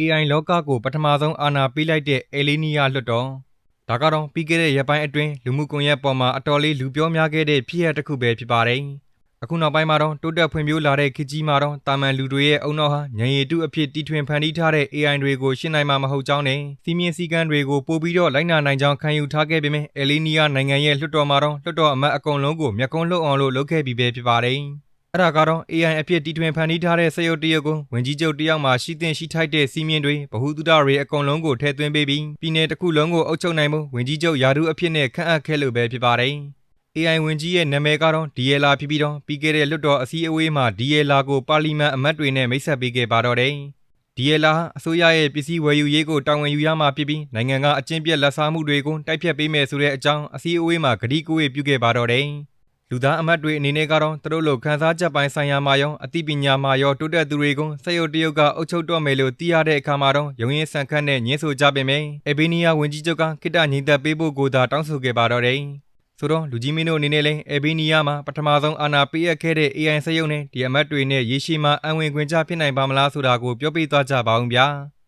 AI လောကကို ပထမဆုံးအာဏာပေးလိုက်တဲ့အဲလေးနီးယားလွှတ်တော် ဒါကတော့ ပြီးခဲ့တဲ့ရက်ပိုင်းအတွင်း လူမှုကွန်ရက်ပေါ်မှာ အတော်လေး လူပြောများခဲ့တဲ့ ဖြစ်ရပ်တစ်ခုပဲဖြစ်ပါတယ် အခုနောက်ပိုင်းမှာတော့ တိုးတက်ဖွံ့ဖြိုးလာတဲ့ခေတ်ကြီးမှာတော့တာမန်လူတွေရဲ့အုံနောက်ဟာညံရည်တုအဖြစ် တီထွင်ဖန်တီးထားတဲ့ AI တွေကိုရှင်းနိုင်မှာ မဟုတ်ကြောင်းနဲ့စီမင်းစည်းကမ်းတွေကို ပို့ပြီးတော့ လိုက်နာနိုင်ကြောင်း ခံယူထားခဲ့ပေမဲ့အဲလေးနီးယားနိုင်ငံရဲ့ လွှတ်တော်မှာတော့ လွှတ်တော်အမတ်အကုန်လုံးကို မျက်ကုံးလွတ်အောင်လို့ လုပ်ခဲ့ပြီးပဲဖြစ်ပါတယ် အဲ့ဒါကတော့ AI အဖြစ်တီထွင်ဖန်တီးထားတဲ့စက်ရုပ်တရုပ်ကိုဝင်ကြီးချုပ်တယောက်မှရှိသင့်ရှိထိုက်တဲ့စီးမြင့်တွေဗဟုသုတတွေအကုန်လုံးကိုထည့်သွင်းပေးပြီးပြည်내တစ်ခုလုံးကိုအုပ်ချုပ်နိုင်မှုဝင်ကြီးချုပ်ယာဒူအဖြစ်နဲ့ခန့်အပ်ခဲ့လို့ပဲဖြစ်ပါတယ်။ AI ဝင်ကြီးရဲ့နာမည်ကတော့ DLA ဖြစ်ပြီးတော့ပြီးခဲ့တဲ့လွှတ်တော်အစည်းအဝေးမှာ DLA ကိုပါလီမန်အမတ်တွေနဲ့မိတ်ဆက်ပေးခဲ့ပါတော့တယ်။ DLA ဟာအစိုးရရဲ့ပစ္စည်းဝယ်ယူရေးကိုတာဝန်ယူရမှာဖြစ်ပြီးနိုင်ငံကအကျင့်ပြတ်လက်စားမှုတွေကိုတိုက်ဖျက်ပေးမယ်ဆိုတဲ့အကြောင်းအစည်းအဝေးမှာကတိကဝတ်ပြုခဲ့ပါတော့တယ်။ လူသားအမတ်တွေအနေနဲ့ကတော့သူတို့လိုခန်းစားချက်ပိုင်းဆိုင်ရာမှာရောအသိပညာမှာရောတိုးတက်သူတွေကိုစက်ရုပ်တရုပ်ကအုပ်ချုပ်တော့မယ်လို့သိရတဲ့အခါမှာတော့ရုံရင်းဆန်ခတ်နဲ့ညှင်းဆိုကြပေမယ့်အေဘေးနီးယားဝန်ကြီးချုပ်ကခိတ္တငြိမ်သက်ပေးဖို့ကိုသာတောင်းဆိုခဲ့ပါတော့တယ်။ဆိုတော့လူကြီးမင်းတို့အနေနဲ့လည်းအေဘေးနီးယားမှာပထမဆုံးအာဏာပေးအပ်ခဲ့တဲ့ AI စက်ရုပ်နဲ့ဒီအမတ်တွေနဲ့ရေရှည်မှာအံဝင်ခွင့်ကြဖြစ်နိုင်ပါမလားဆိုတာကိုပြောပြသွားကြပါဦးဗျာ။